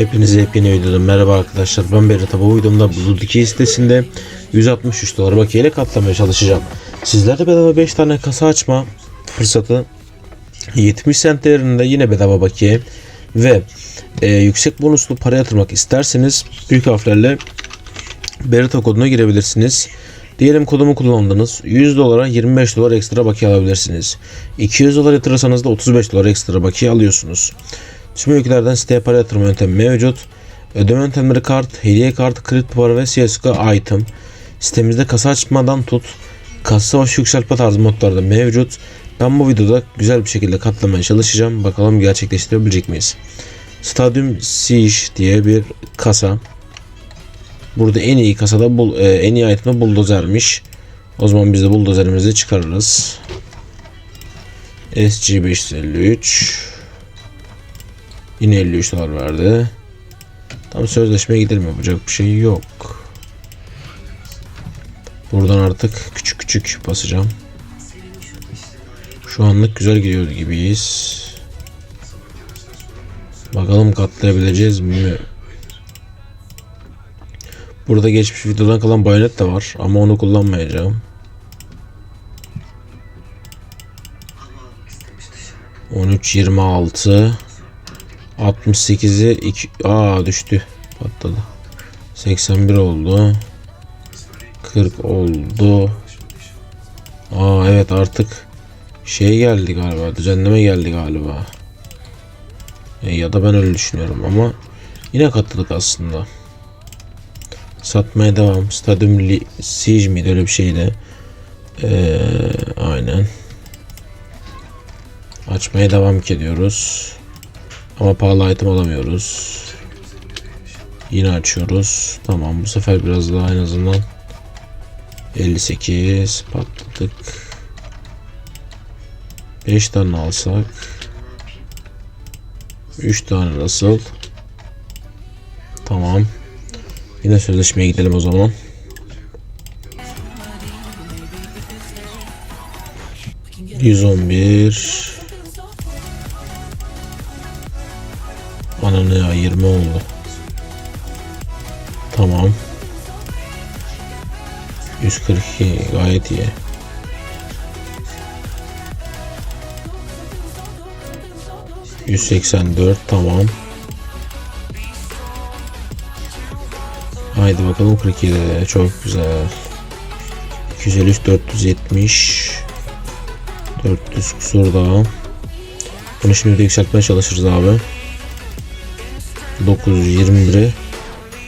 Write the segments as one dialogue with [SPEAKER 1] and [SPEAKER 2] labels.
[SPEAKER 1] Hepinize yepyeni videoda merhaba arkadaşlar ben Berat bu videomda Bulut 2 sitesinde 163 dolar bakiyeyle katlamaya çalışacağım. Sizlere bedava 5 tane kasa açma fırsatı 70 cent değerinde yine bedava bakiye ve e, yüksek bonuslu para yatırmak isterseniz büyük harflerle Berita koduna girebilirsiniz. Diyelim kodumu kullandınız. 100 dolara 25 dolar ekstra bakiye alabilirsiniz. 200 dolar yatırırsanız da 35 dolar ekstra bakiye alıyorsunuz. Tüm ülkelerden siteye para yatırma yöntemi mevcut. Ödeme yöntemleri kart, hediye kartı, kredi para ve CSGO item. Sitemizde kasa açmadan tut, kasa başı yükseltme tarzı modlarda mevcut. Ben bu videoda güzel bir şekilde katlamaya çalışacağım. Bakalım gerçekleştirebilecek miyiz? Stadium Siege diye bir kasa. Burada en iyi kasada bul, e, en iyi item de buldozermiş. O zaman biz de buldozerimizi çıkarırız. SG553 Yine 53 dolar verdi. Tam sözleşmeye gidelim yapacak bir şey yok. Buradan artık küçük küçük basacağım. Şu anlık güzel gidiyor gibiyiz. Bakalım katlayabileceğiz mi? Burada geçmiş videodan kalan bayonet de var ama onu kullanmayacağım. 13 26 68'i 2 aa düştü. Patladı. 81 oldu. 40 oldu. Aa evet artık şey geldi galiba düzenleme geldi galiba. E, ya da ben öyle düşünüyorum ama yine katladık aslında. Satmaya devam. Stadyum Li- Siege miydi öyle bir şeydi. Ee, aynen. Açmaya devam ediyoruz ama pahalı item alamıyoruz. Yine açıyoruz. Tamam bu sefer biraz daha en azından 58 patladık. 5 tane alsak 3 tane nasıl? Tamam. Yine sözleşmeye gidelim o zaman. Yüz on bir. Ananı ya 20 oldu. Tamam. 142 gayet iyi. ...184 tamam. Haydi bakalım 47 de çok güzel. 253 470 400 kusur daha. Bunu şimdi de yükseltmeye çalışırız abi. 921'i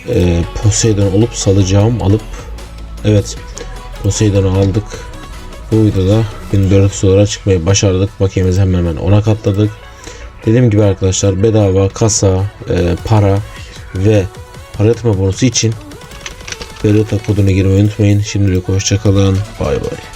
[SPEAKER 1] e, Poseidon olup salacağım alıp evet Poseidon'u aldık. Bu videoda 1400 dolara çıkmayı başardık. Bakiyemizi hemen hemen ona katladık. Dediğim gibi arkadaşlar bedava kasa e, para ve para yatırma bonusu için Berita kodunu girmeyi unutmayın. Şimdilik hoşçakalın bay bay